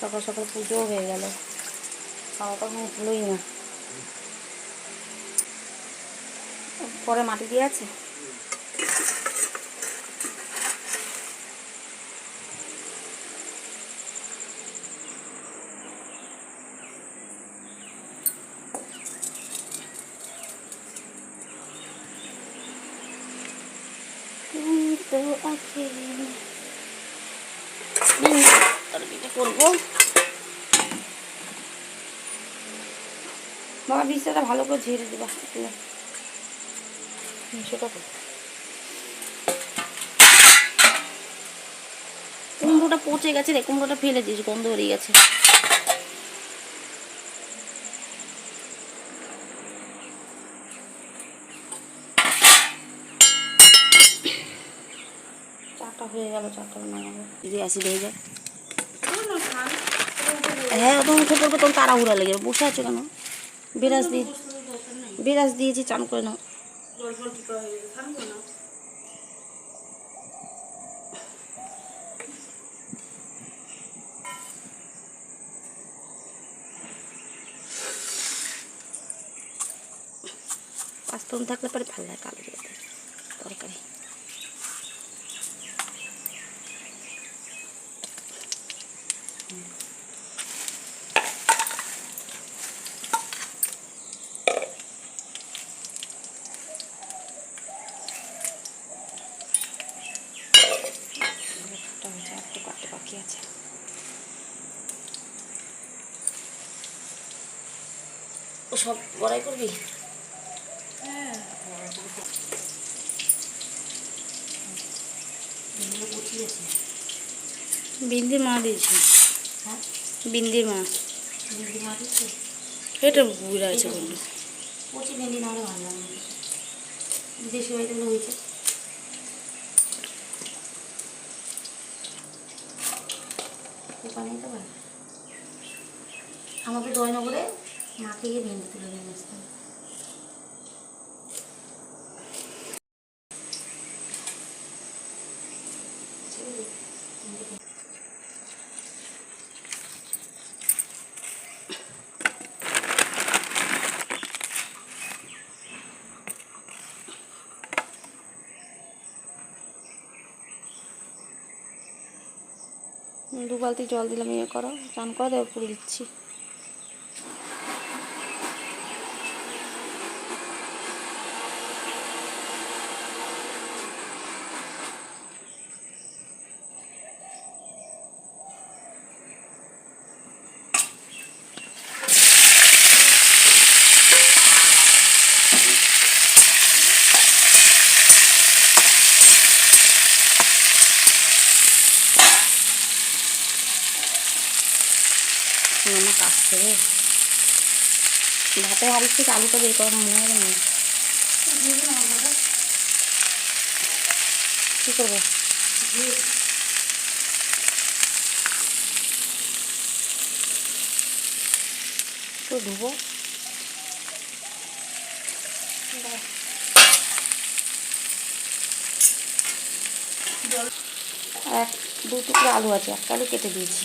সকাল সকাল পুজোও হয়ে গেল। খাওয়া তখন হলোই না। পরে মাটি দিয়ে আছে? তো তরকারিটা করব। বাবা বিছাটা ভালো করে ঝেড়ে দেবা সেটা কুমড়োটা পচে গেছে রে কুমড়োটা ফেলে দিস গন্ধ বেরিয়ে গেছে। চাটা হয়ে গেল চাটা নামাবো যদি অ্যাসিড হয়ে যায়। হ্যাঁ তখন উঠে পড়বে, তখন তাড়াহুড়া লেগে। বসে আছো কেন? বিরাজ দিয়ে বিরাজ দিয়েছি, চান করে নাও। পাঁচফোড়ন থাকলে পরে ভালো লাগে কালো তরকারি একটা হয়েছে, আর একটু কাটতে বাকি আছে ও সব বড়াই করবি? বিন্দির মা দিয়েছে। বিন্দির মা। এটা বুড়া আছে বলল। কচি ভেন্ডি না হলে ভালো লাগে। দেশি বাড়িতে হয়েছে। দু বালতি জল দিলাম ইয়ে করো চান করে দেবো পুরো দিচ্ছি। মামা কাজ করে ভাতে হারিস থেকে আলুটা বের করা মনে হবে না। কী করব? তো ধুবো। এক, দু টুকরো আলু আছে একটা আলু কেটে দিয়েছি।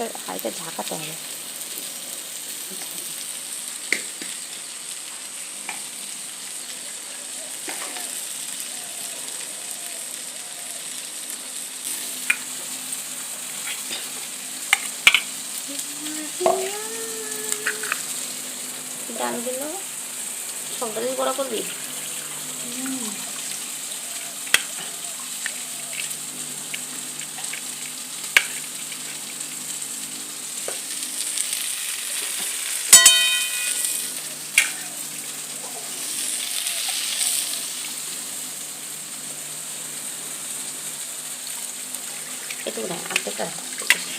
হালকা হালকা ঝাঁকাতে হবে। ডালগুলো সব ডালই বড়া করবি? একটু না আর্ধেকটা রাখ, একটু বেশি করে।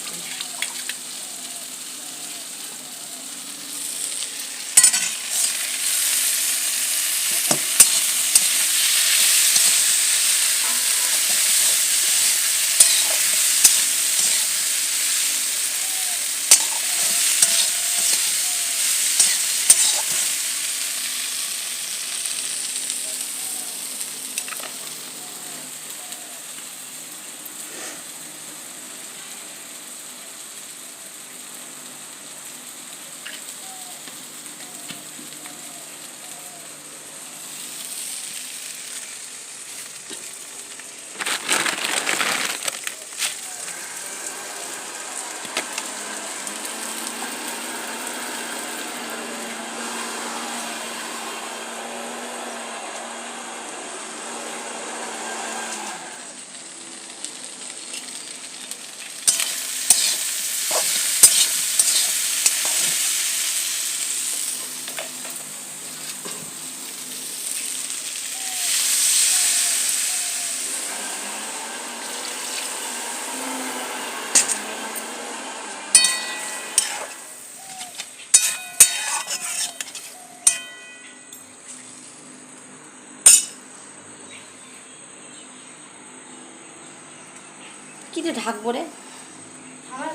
কি দিয়ে ঢাকবো রে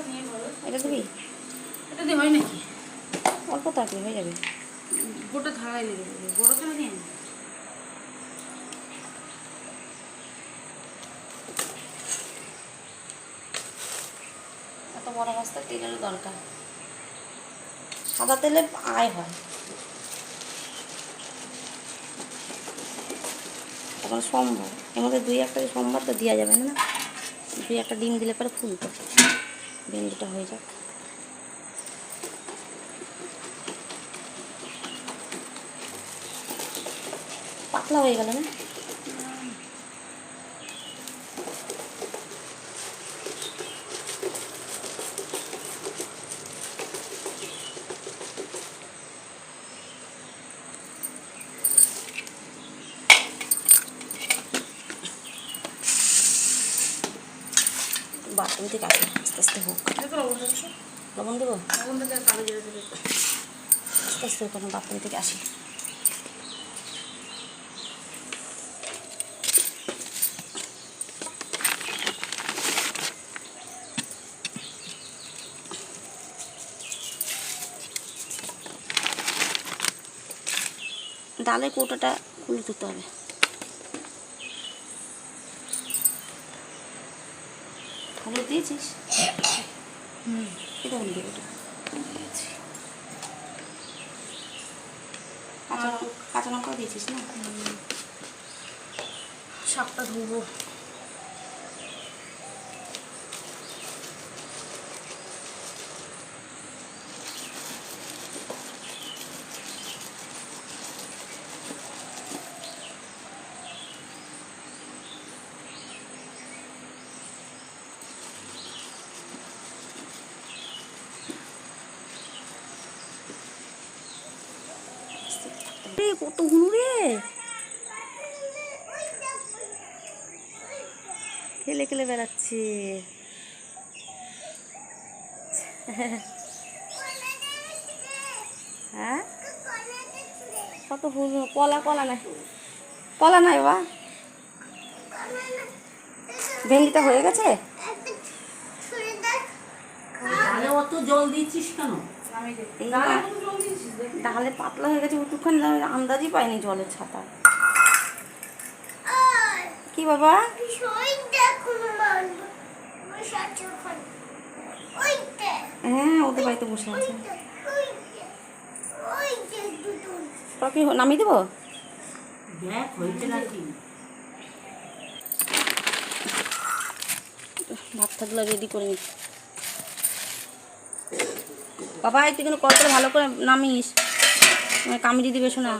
নিয়ে এটা দিবি এটা দিয়ে হয় নাকি? অল্প থাকলে হয়ে যাবে। গোটা থাকাই লেগে যাবে। বড় তো নিয়ে এত বড় বস্তা তেলের দরকার। সাদা তেলে আয় হয়। এখন সোমবার। এর মধ্যে দুই একটা সোমবার তো দেওয়া যাবে না? দুই একটা ডিম দিলে পরে ফুলতো ভেন্ডিটা হয়ে যাক। পাতলা হয়ে গেল না? থেকে আসি আস্তে আস্তে হোক। লবণ দেবো? আস্তে আস্তে হোক আমি বাথরুম থেকে আসি। ডালের কৌটাটা খুলে দিতে হবে। হলুদ দিয়েছিস? এটা হলুদ কাঁচা লঙ্কা দিয়েছিস না? শাকটা ধুবো। রে কত রে খেলে খেলে বেড়াচ্ছে। হ্যাঁ? কত হুনু? কলা কলা নাই। কলা নাই বা? ভেন্ডিটা হয়ে গেছে? অত জল দিচ্ছিস কেন? ডালে পাতলা হয়ে গেছে একটুখানি আমি আন্দাজই পাইনি জলের ছাতা। কি বাবা? হ্যাঁ ওদের বাড়িতে বসে আছে। তোরা নামিয়ে দেবো? নাকি? ভাত থাকলে রেডি করে নিস বাবা তুই কিন্তু করতলে ভালো করে নামিস। কামড়ি দিবে শোনা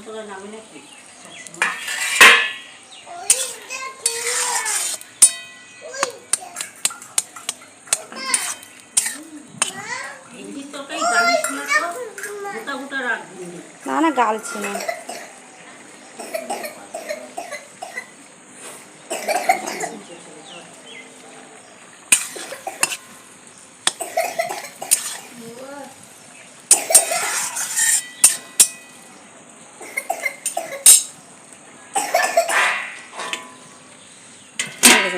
না না গালছি না।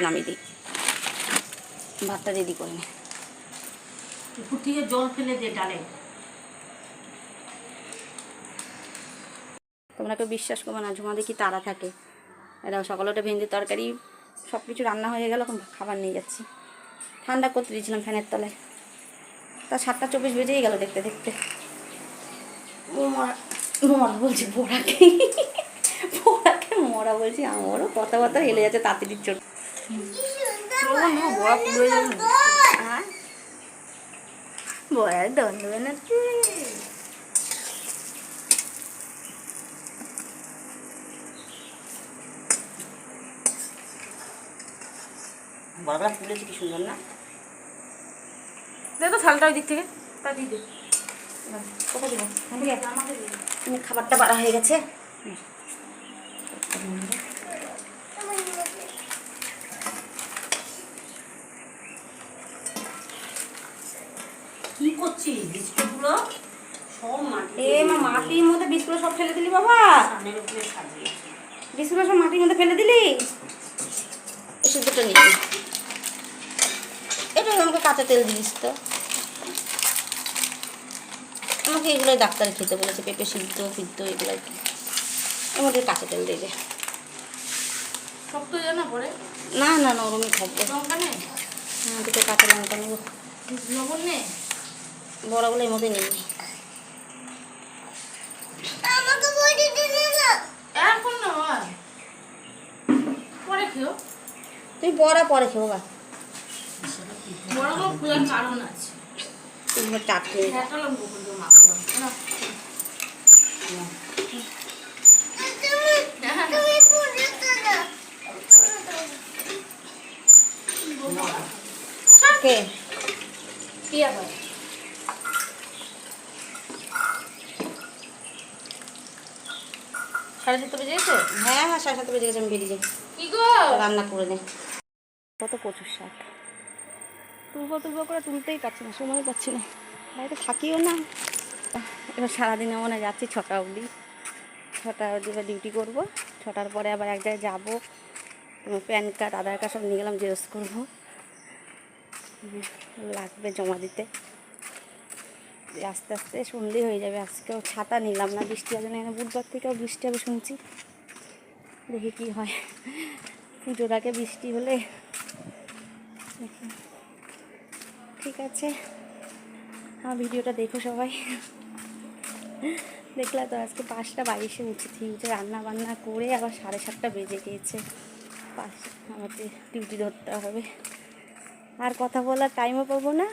নামিয়ে দিই। ভাতটা রেডি করে নে। থেকে জল ফেলে দে ডালে। তোমরা কেউ বিশ্বাস করবে না ঝুমা দেখি তারা থাকে? এটা সকালে ওটা ভেন্দির তরকারি সব কিছু রান্না হয়ে গেল এখন খাবার নিয়ে যাচ্ছি। ঠান্ডা করতে দিয়েছিলাম ফ্যানের তলায়। তা সাতটা চব্বিশ বেজেই গেল দেখতে দেখতে। মরা মরা বলছি বোরাকে বোরাকে মরা বলছি আমারও কথা কথা হেলে যাচ্ছে তাঁতির চোট বড়া পুরো যাবে হ্যাঁ বড়ার দণ্ড না বড়গুলা ফুলেছে কি সুন্দর না দেখো থালটা ওই দিক থেকে তা কোথায় দিব তুমি খাবারটা বাড়া হয়ে গেছে কি করছিস? বিস্কুটগুলো সব মাটি এ মা মাটির মধ্যে বিস্কুট সব ফেলে দিলি বাবা। সামনের উপরে সাজিয়েছে। বিস্কুট সব মাটির মধ্যে ফেলে দিলি? এই সিদ্ধটা নিবি। এটা আমাকে কাঁচা তেল দিস তো। আমাকে এগুলোই ডাক্তার খেতে বলেছে পেঁপে সিদ্ধ ফিদ্ধ এগুলোই। এর মধ্যে কাঁচা তেল দেবে শক্ত জানা পরে? না না নরমই থাকবে। লঙ্কা নেই হ্যাঁ দুটো কাঁচা লঙ্কা নেব। লবণ নেই বড়গুলো এর মধ্যে নয় পরে খেও। তুই বড়া পরে খেও বা বড়গুলো ফুলার কারণ আছে তুমি চাট খেয়ে একটা লঙ্কা ফুলকে মাখলাম না কে কি আবার সাড়ে সাতটা বেজে গেছে? হ্যাঁ হ্যাঁ সাড়ে সাতটা বেজে গেছে আমি বেরিয়ে যাই কি গো? রান্না করে নে। কত প্রচুর শাক। তুলবো তুলবো করে তুলতেই পারছি না সময় পাচ্ছি না। বাড়িতে থাকিও না। এবার সারাদিন মনে যাচ্ছি ছটা অবধি। ছটা অবধি এবার ডিউটি করব। ছটার পরে আবার এক জায়গায় যাব। প্যান কার্ড আধার কার্ড সব নিয়ে গেলাম জেরক্স করব। লাগবে জমা দিতে। আস্তে আস্তে সন্ধে হয়ে যাবে, আজকেও ছাতা নিলাম না, বৃষ্টি হবে না বুধবার থেকেও বৃষ্টি হবে শুনছি। দেখি কি হয়। পুজোর আগে বৃষ্টি হলে। ঠিক আছে। আমার ভিডিওটা দেখো সবাই। দেখলা তো আজকে পাঁচটা বাইশে উঠেছি উঠে রান্না বান্না করে আবার সাড়ে সাতটা বেজে গিয়েছে। পাঁচ, আমাকে ডিউটি ধরতে হবে। আর কথা বলার টাইমও পাবো না।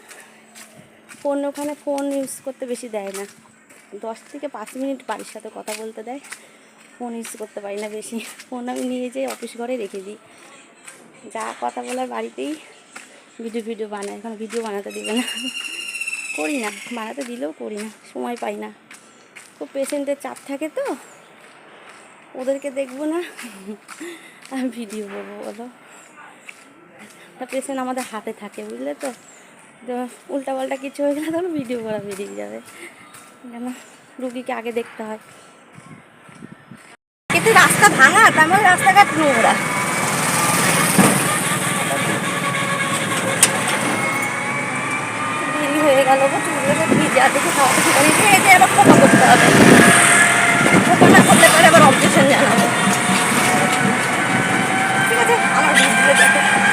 ফোন, ওখানে ফোন ইউজ করতে বেশি দেয় না। দশ থেকে পাঁচ মিনিট বাড়ির সাথে কথা বলতে দেয়। ফোন ইউজ করতে পারি না বেশি। ফোন আমি নিয়ে যেয়ে অফিস ঘরে রেখে দিই। যা কথা বলার বাড়িতেই ভিডিও ভিডিও বানাই। এখন ভিডিও বানাতে দিবে না। করি না। বানাতে দিলেও করি না। সময় পাই না। খুব পেশেন্টের চাপ থাকে তো। ওদেরকে দেখব না। ভিডিও করব বলো। পেশেন্ট আমাদের হাতে থাকে, বুঝলে তো? উল্টাপাল্টা কিছু হয়ে গেলে তখন ভিডিও করা বেরিয়ে যাবে। কেন? রুগীকে আগে দেখতে হয়। কিন্তু রাস্তা ভাঙা, তার মানে রাস্তাঘাট নোংরা। দেরি হয়ে দেখে করে এতে আবার করতে না আবার